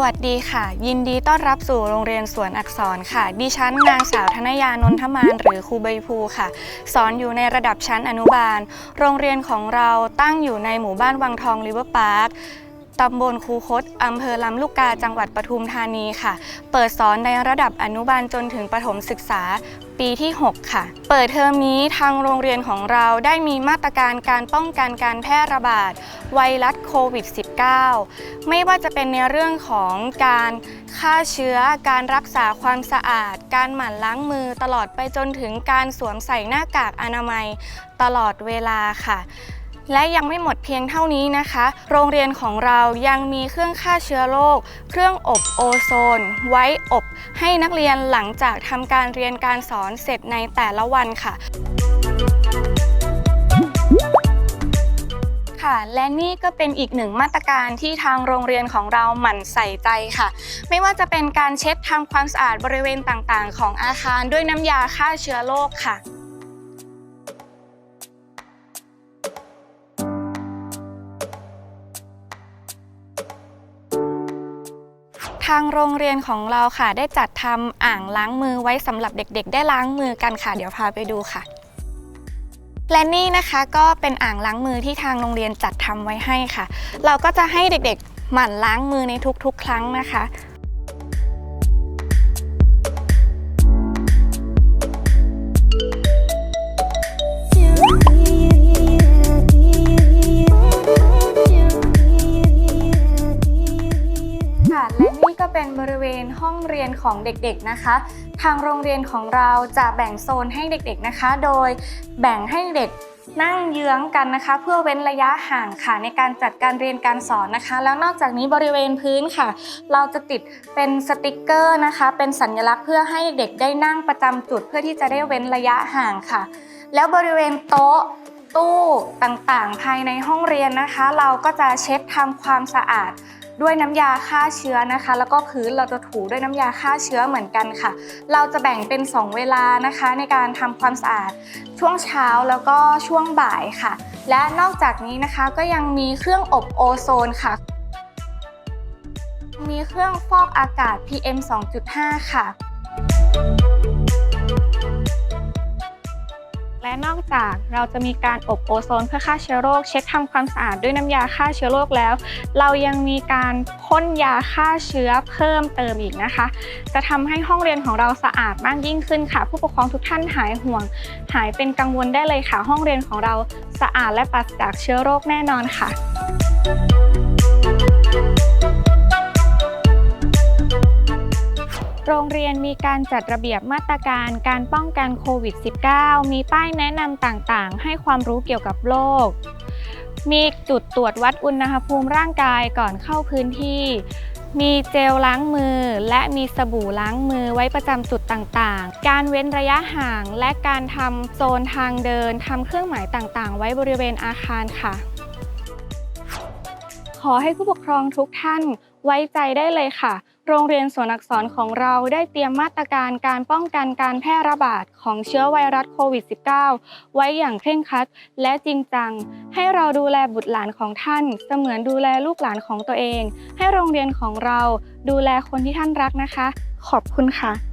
วัสดีค่ะ ยินดีต้อนรับสู่โรงเรียนสวนอักษรค่ะ ดิฉันนางสาวธนยานนทมานหรือครูใบพลูค่ะ สอนอยู่ในระดับชั้นอนุบาล โรงเรียนของเราตั้งอยู่ในหมู่บ้านวังทองริเวอร์พาร์คตำบลคูคตอำเภอลำลูกกาจังหวัดปทุมธานีค่ะ เปิดสอนในระดับอนุบาลจนถึงประถมศึกษาปีที่ 6 ค่ะ เปิดเทอมนี้ทางโรงเรียนของเราได้มีมาตรการการป้องกันการแพร่ระบาด ไวรัสโควิด -19 ไม่ว่าจะเป็นในเรื่องของการฆ่าเชื้อ การรักษาความสะอาด การหมั่นล้างมือตลอดไปจนถึงการสวมใส่หน้ากากอนามัยตลอดเวลาค่ะและยังไม่หมดเพียงเท่านี้นะคะ โรงเรียนของเรายังมีเครื่องฆ่าเชื้อโรค เครื่องอบโอโซน ไว้อบให้นักเรียนหลังจากทำการเรียนการสอนเสร็จในแต่ละวันค่ะ ค่ะ และนี่ก็เป็นอีกหนึ่งมาตรการที่ทางโรงเรียนของเราหมั่นใส่ใจค่ะ ไม่ว่าจะเป็นการเช็ดทำความสะอาดบริเวณต่างๆ ของอาคารด้วยน้ำยาฆ่าเชื้อโรคค่ะทางโรงเรียนของเราค่ะ ได้จัดทำอ่างล้างมือไว้สำหรับเด็กๆ ได้ล้างมือกันค่ะ เดี๋ยวพาไปดูค่ะ และนี่นะคะก็เป็นอ่างล้างมือที่ทางโรงเรียนจัดทำไว้ให้ค่ะ เราก็จะให้เด็กๆหมั่นล้างมือในทุกๆ ครั้งนะคะค่ะ เป็นบริเวณห้องเรียนของเด็กๆนะคะ ทางโรงเรียนของเราจะแบ่งโซนให้เด็กๆนะคะ โดยแบ่งให้เด็กนั่งเยื้องกันนะคะ เพื่อเว้นระยะห่างค่ะในการจัดการเรียนการสอนนะคะ แล้วนอกจากนี้บริเวณพื้นค่ะ เราจะติดเป็นสติกเกอร์นะคะ เป็นสัญลักษณ์เพื่อให้เด็กได้นั่งประจำจุด เพื่อที่จะได้เว้นระยะห่างค่ะ แล้วบริเวณโต๊ะตู้ต่างๆ ภายในห้องเรียนนะคะ เราก็จะเช็ดทำความสะอาด ด้วยน้ำยาฆ่าเชื้อนะคะ แล้วก็พื้นเราจะถูด้วยน้ำยาฆ่าเชื้อเหมือนกันค่ะ เราจะแบ่งเป็น 2 เวลานะคะ ในการทำความสะอาดช่วงเช้าแล้วก็ช่วงบ่ายค่ะ และนอกจากนี้นะคะก็ยังมีเครื่องอบโอโซนค่ะมีเครื่องฟอกอากาศ PM 2.5 ค่ะ และนอกจากเราจะมีการอบโอโซนเพื่อฆ่าเชื้อโรค เช็ดทำความสะอาดด้วยน้ำยาฆ่าเชื้อโรคแล้ว เรายังมีการพ่นยาฆ่าเชื้อเพิ่มเติมอีกนะคะ จะทำให้ห้องเรียนของเราสะอาดมากยิ่งขึ้นค่ะ ผู้ปกครองทุกท่านหายห่วง หายเป็นกังวลได้เลยค่ะ ห้องเรียนของเราสะอาดและปราศจากเชื้อโรคแน่นอนค่ะ มีการจัดระเบียบมาตรการการป้องกันโควิด -19 มีป้ายแนะนำต่างๆ ให้ความรู้เกี่ยวกับโรค มีจุดตรวจวัดอุณหภูมิร่างกายก่อนเข้าพื้นที่ มีเจลล้างมือ และมีสบู่ล้างมือไว้ประจำจุดต่างๆ การเว้นระยะห่างและการทำโซนทางเดินทำเครื่องหมายต่างๆ ไว้บริเวณอาคารค่ะ ขอให้ผู้ปกครองทุกท่านไว้ใจได้เลยค่ะ โรงเรียนสวนอักษรของเราได้เตรียมมาตรการการป้องกันการแพร่ระบาดของเชื้อไวรัสโควิด -19 ไว้อย่างเคร่งครัดและจริงจัง ให้เราดูแลบุตรหลานของท่าน เสมือนดูแลลูกหลานของตัวเอง ให้โรงเรียนของเราดูแลคนที่ท่านรักนะคะ ขอบคุณค่ะ